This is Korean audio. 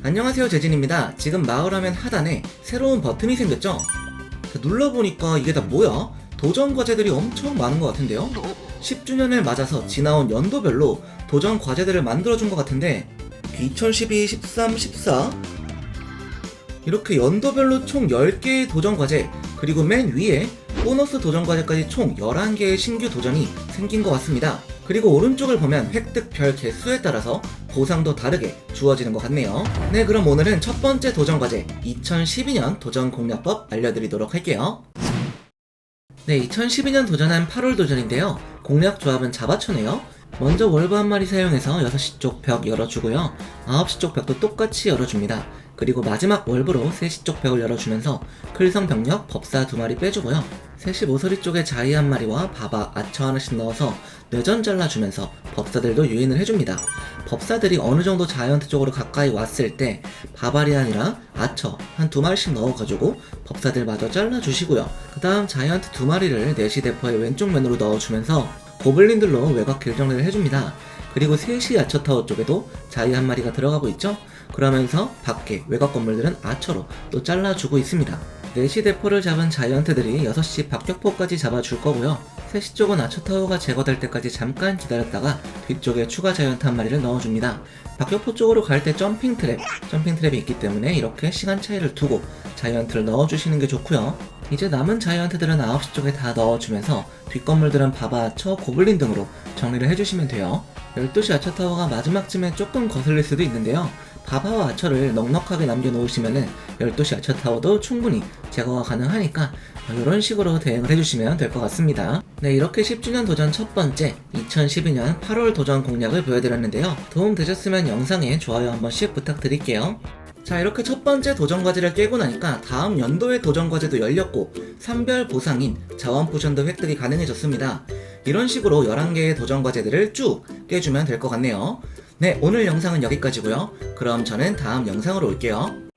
안녕하세요 재진입니다. 지금 마을화면 하단에 새로운 버튼이 생겼죠? 자, 눌러보니까 이게 다 뭐야? 도전 과제들이 엄청 많은 것 같은데요? 10주년을 맞아서 지나온 연도별로 도전 과제들을 만들어준 것 같은데 2012, 13, 14 이렇게 연도별로 총 10개의 도전 과제 그리고 맨 위에 보너스 도전 과제까지 총 11개의 신규 도전이 생긴 것 같습니다. 그리고 오른쪽을 보면 획득 별 개수에 따라서 보상도 다르게 주어지는 것 같네요. 네, 그럼 오늘은 첫 번째 도전 과제 2012년 도전 공략법 알려드리도록 할게요. 네, 2012년 도전한 8월 도전인데요. 공략 조합은 자바초네요. 먼저 월브 한 마리 사용해서 6시 쪽 벽 열어주고요. 9시 쪽 벽도 똑같이 열어줍니다. 그리고 마지막 월브로 3시 쪽 벽을 열어주면서 클성 병력 법사 두 마리 빼주고요. 3시 모서리 쪽에 자이 한 마리와 바바, 아처 하나씩 넣어서 뇌전 잘라주면서 법사들도 유인을 해줍니다. 법사들이 어느 정도 자이언트 쪽으로 가까이 왔을 때 바발이 아니라 아처 한 두 마리씩 넣어가지고 법사들 마저 잘라주시고요. 그 다음 자이언트 두 마리를 내시 대포의 왼쪽 면으로 넣어주면서 고블린들로 외곽 길 정리를 해줍니다. 그리고 3시 아처타워 쪽에도 자이 한 마리가 들어가고 있죠? 그러면서 밖에 외곽 건물들은 아처로 또 잘라주고 있습니다. 4시 대포를 잡은 자이언트들이 6시 박격포까지 잡아줄 거고요. 3시 쪽은 아처타워가 제거될 때까지 잠깐 기다렸다가 뒤쪽에 추가 자이언트 한 마리를 넣어줍니다. 박격포 쪽으로 갈 때 점핑 트랩, 점핑 트랩이 있기 때문에 이렇게 시간 차이를 두고 자이언트를 넣어주시는 게 좋고요. 이제 남은 자이언트들은 9시 쪽에 다 넣어주면서 뒷건물들은 바바 아처, 고블린 등으로 정리를 해주시면 돼요. 12시 아처타워가 마지막쯤에 조금 거슬릴 수도 있는데요. 바바와 아처를 넉넉하게 남겨놓으시면은 12시 아처타워도 충분히 제거가 가능하니까 이런 식으로 대응을 해주시면 될 것 같습니다. 네, 이렇게 10주년 도전 첫 번째 2012년 8월 도전 공략을 보여드렸는데요. 도움 되셨으면 영상에 좋아요 한 번씩 부탁드릴게요. 자 이렇게 첫 번째 도전 과제를 깨고 나니까 다음 연도의 도전 과제도 열렸고 산별 보상인 자원 포션도 획득이 가능해졌습니다. 이런 식으로 11개의 도전 과제들을 쭉 깨주면 될 것 같네요. 네 오늘 영상은 여기까지고요. 그럼 저는 다음 영상으로 올게요.